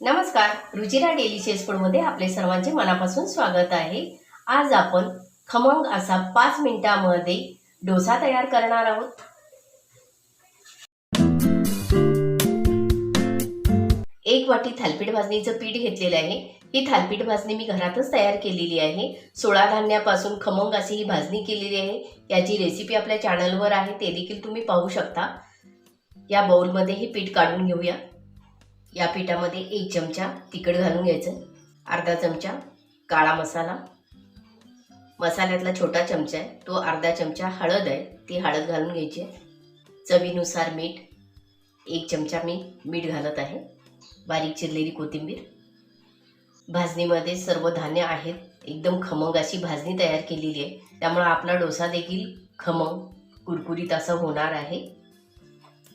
नमस्कार रुचिरा डेलिशियस फूडमध्ये आपले सर्वांचे मनापासून स्वागत आहे. आज आपण खमंग असा पाच मिनिटामध्ये डोसा तयार करणार आहोत. एक वाटी थालपीठ भाजणीचं पीठ घेतलेलं आहे. ही थालपीठ भाजणी मी घरातच तयार केलेली आहे. सोळा धान्यापासून खमंग अशी ही भाजणी केलेली आहे. याची रेसिपी आपल्या चॅनलवर आहे ते देखील तुम्ही पाहू शकता. या बाउलमध्ये हे पीठ काढून घेऊया. या पिठामध्ये एक चमचा तिखट घालून घ्यायचं. अर्धा चमचा काळा मसाला. मसाल्यातला छोटा चमचा आहे. तो अर्धा चमचा हळद आहे. ती हळद घालून घ्यायची आहे. चवीनुसार मीठ एक चमचा मी मीठ घालत आहे. बारीक चिरलेली कोथिंबीर. भाजणीमध्ये सर्व धान्य आहेत. एकदम खमंग अशी भाजणी तयार केलेली आहे. त्यामुळं आपला डोसा देखील खमंग कुरकुरीत असा होणार आहे.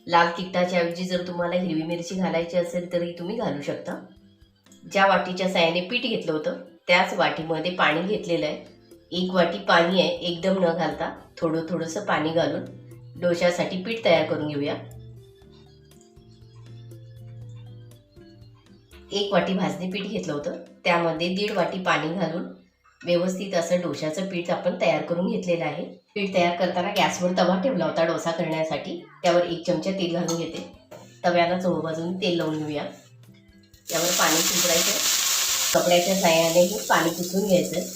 लाल तिखटाच्या ऐवजी जर तुम्हाला हिरवी मिरची घालायची असेल तरी तुम्ही घालू शकता. ज्या वाटीच्या साह्याने पीठ घेतलं होतं त्याच वाटीमध्ये पाणी घेतलेलं आहे. एक वाटी पाणी आहे एकदम न घालता थोडं थोडंसं पाणी घालून डोशासाठी पीठ तयार करून घेऊया. एक वाटी भाजणी पीठ घेतलं होतं त्यामध्ये दीड वाटी पाणी घालून व्यवस्थित असं डोशाचं पीठ आपण तयार करून घेतलेलं आहे. पीठ तयार करताना गॅसवर तवा ठेवला होता डोसा करण्यासाठी. त्यावर एक चमचा तेल घालून घेते. तव्याला चोबाजून तेल लावून घेऊया. त्यावर पाणी शिंपडायचं कपड्याच्या साह्यानेही पाणी पुसून घ्यायचं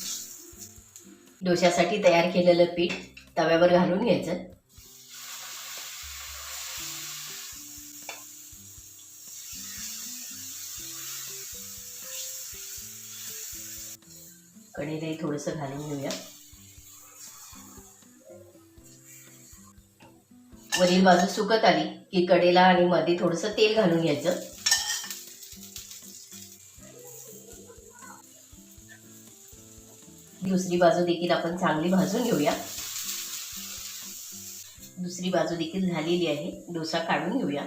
डोशासाठी तयार केलेलं पीठ तव्यावर घालून घ्यायचं. कढीलाही थोडंसं घालून घेऊया. वरील बाजू सुकत आली की कडेला आणि मध्ये थोडंसं तेल घालून घ्यायचं. दुसरी बाजू देखील आपण चांगली भाजून घेऊया. दुसरी बाजू देखील झालेली आहे. डोसा काढून घेऊया.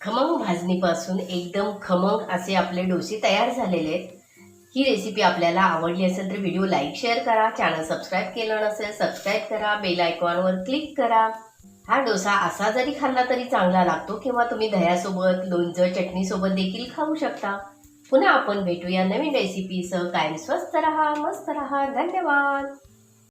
खमंग भाजणीपासून एकदम खमंग असे आपले डोसे तयार झालेले आहेत. ही रेसिपी आपल्याला आवडली असेल तर व्हिडिओ लाईक शेअर करा. चॅनल सबस्क्राईब केलं नसेल सबस्क्राईब करा. बेल आयकॉनवर क्लिक करा. हा डोसा असा जरी खाल्ला तरी चांगला लागतो किंवा तुम्ही दह्यासोबत लोणचं चटणीसोबत देखील खाऊ शकता. पुन्हा आपण भेटूया नवीन रेसिपीसह कायम स्वस्त रहा मस्त रहा. धन्यवाद.